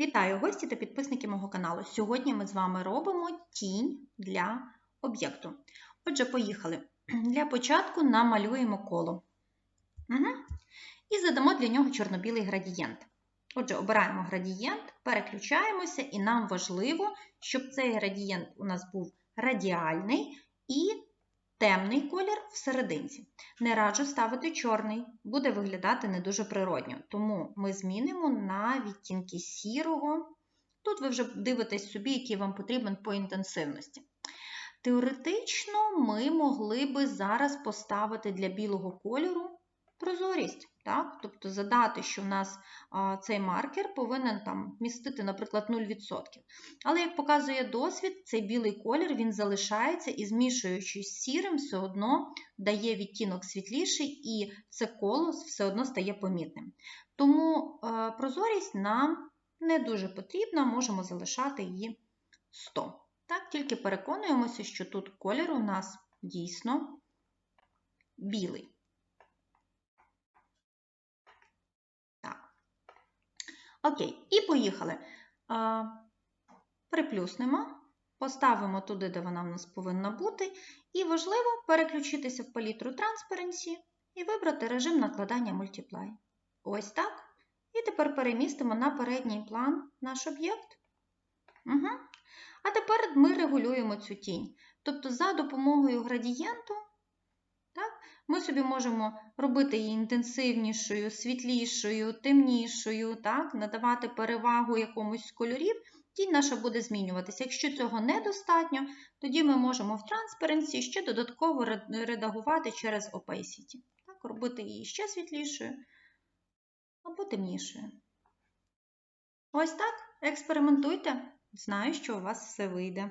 Вітаю гості та підписники мого каналу. Сьогодні ми з вами робимо тінь для об'єкту. Отже, поїхали. Для початку намалюємо коло. Угу. І задамо для нього чорно-білий градієнт. Отже, обираємо градієнт, переключаємося, і нам важливо, щоб цей градієнт у нас був радіальний і темний колір всерединці. Не раджу ставити чорний, буде виглядати не дуже природньо. Тому ми змінимо на відтінки сірого. Тут ви вже дивитесь собі, який вам потрібен по інтенсивності. Теоретично ми могли би зараз поставити для білого кольору прозорість. Так? Тобто задати, що в нас а, цей маркер повинен там містити, наприклад, 0%. Але, як показує досвід, цей білий колір він залишається і, змішуючись з сірим, все одно дає відтінок світліший, і це коло все одно стає помітним. Тому е, прозорість нам не дуже потрібна, можемо залишати її 100. Так, Тільки переконуємося, що тут колір у нас дійсно білий. Окей, і поїхали. А, Приплюснемо, поставимо туди, де вона в нас повинна бути. І важливо переключитися в палітру Transparency і вибрати режим накладання Multiply. Ось так. І тепер перемістимо на передній план наш об'єкт. Угу. А тепер ми регулюємо цю тінь. Тобто, за допомогою градієнту ми собі можемо робити її інтенсивнішою, світлішою, темнішою, так, надавати перевагу якомусь з кольорів, тінь наша буде змінюватися. Якщо цього недостатньо, тоді ми можемо в Transparency ще додатково редагувати через Opacity. Так, робити її ще світлішою або темнішою. Ось так. Експериментуйте. Знаю, що у вас все вийде.